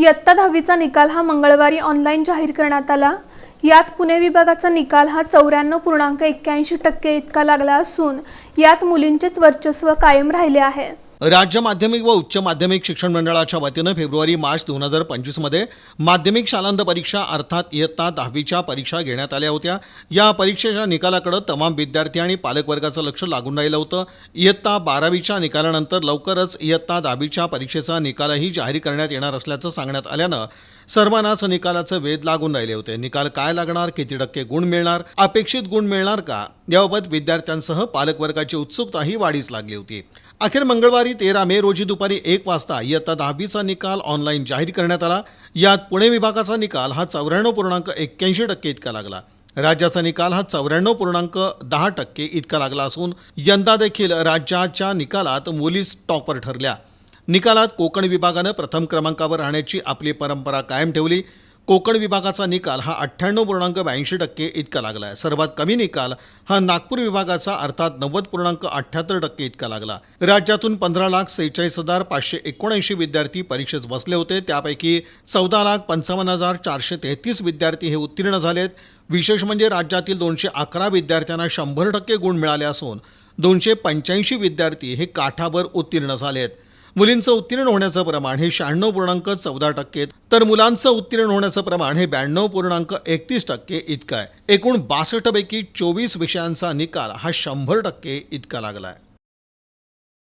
इयत्ता दहावीचा निकाल हा मंगळवारी ऑनलाईन जाहीर करण्यात आला. यात पुणे विभागाचा निकाल हा चौऱ्याण्णव पूर्णांक एक्क्याऐंशी टक्के इतका लागला असून यात मुलींचेच वर्चस्व कायम राहिले आहे. राज्य माध्यमिक व उच्च माध्यमिक शिक्षण मंडळाच्या वतीनं फेब्रुवारी मार्च दोन हजार पंचवीसमध्ये माध्यमिक शालांत परीक्षा अर्थात इयत्ता दहावीच्या परीक्षा घेण्यात आल्या होत्या. या परीक्षेच्या निकालाकडे तमाम विद्यार्थी आणि पालकवर्गाचं लक्ष लागून राहिलं होतं. इयत्ता बारावीच्या निकालानंतर लवकरच इयत्ता दहावीच्या परीक्षेचा निकालही जाहीर करण्यात येणार असल्याचं सांगण्यात आल्यानं सर्वांनाच निकालाचं वेध लागून राहिले होते. निकाल काय लागणार किती टक्के गुण मिळणार अपेक्षित गुण मिळणार का? याबाबत विद्यार्थ्यांसह पालकवर्गाची उत्सुकताही वाढीस लागली होती. अखेर मंगळवारी तेरा मे रोजी दुपारी एक वाजता इयत्ता दहावीचा निकाल ऑनलाईन जाहीर करण्यात आला. यात पुणे विभागाचा निकाल हा चौऱ्याण्णव पूर्णांक एक्क्याऐंशी टक्के इतका लागला. राज्याचा निकाल हा चौऱ्याण्णव पूर्णांक दहा टक्के इतका लागला असून यंदा देखील राज्याच्या निकालात मुलीच टॉपर ठरल्या. निकालात कोकण विभागानं प्रथम क्रमांकावर राहण्याची आपली परंपरा कायम ठेवली. कोकण विभागाचा निकाल हा अठ्ठ्याण्णव पूर्णांक ब्याऐंशी टक्के इतका लागला आहे सर्वात कमी निकाल हा नागपूर विभागाचा अर्थात नव्वद पूर्णांक अठ्ठ्याहत्तर टक्के इतका लागला. राज्यातून पंधरा लाख सेहेचाळीस हजार पाचशे एकोणऐंशी विद्यार्थी परीक्षेत बसले होते. त्यापैकी चौदा लाख पंचावन्न हजार चारशे तेहतीस विद्यार्थी हे उत्तीर्ण झालेत. विशेष म्हणजे राज्यातील दोनशे अकरा विद्यार्थ्यांना शंभर टक्के गुण मिळाले असून दोनशे पंच्याऐंशी विद्यार्थी हे काठावर उत्तीर्ण झालेत. मुलींचं उत्तीर्ण होण्याचं प्रमाण हे शहाण्णव पूर्णांक चौदा टक्के तर मुलांचं उत्तीर्ण होण्याचं प्रमाण हे ब्याण्णव पूर्णांक एकतीस टक्के इतकं आहे. एकूण बासष्टपैकी चोवीस विषयांचा निकाल हा शंभर टक्के इतका लागला आहे